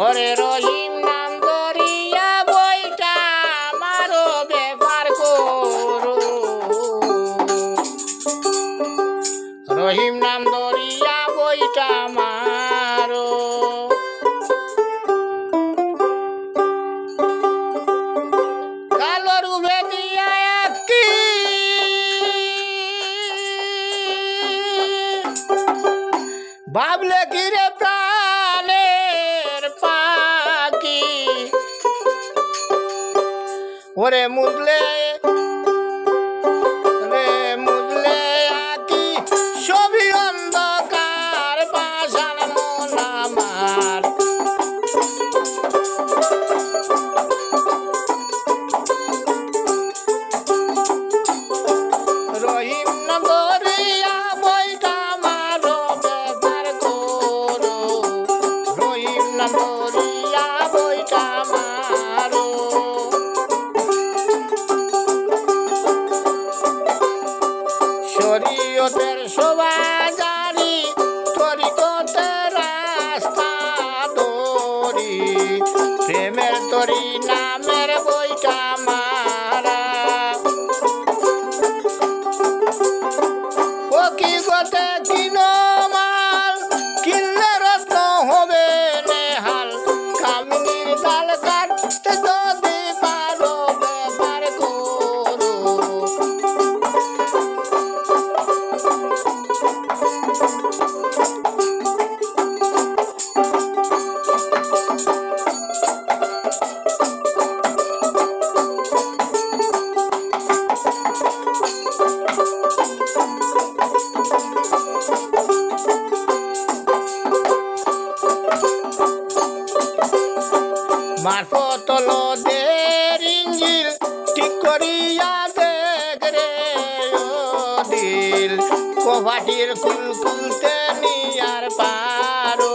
ওরে রহিম নাম ধরিয়া বইটা আমারও ব্যাপার করো। রহিম নাম ওরে মুদলে রে মুদলে আকি, ছবি অন্ধকার পাশান মন আমার। রহিম নগরিয়া বইটা মারো ব্যাপার করো। রহিম নগরিয়া শরীয়তের শোভাজারি মারফত দের ইঞ্জিল ঠিক দিল কোভাটির কুল কুলতে নিয়ার পারো।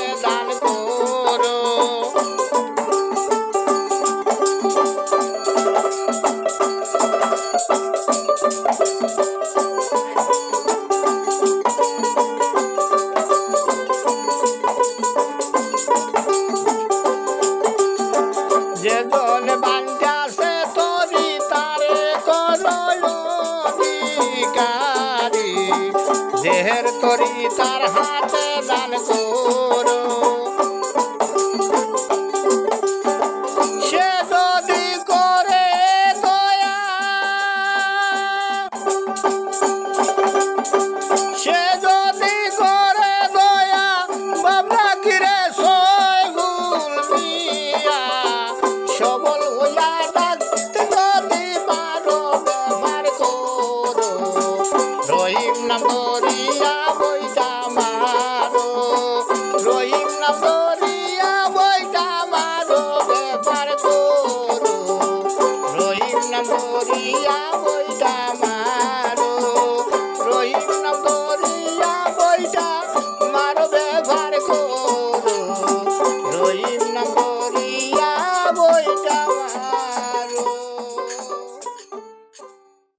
অধিকারী দেহের তরি তার হাতে দান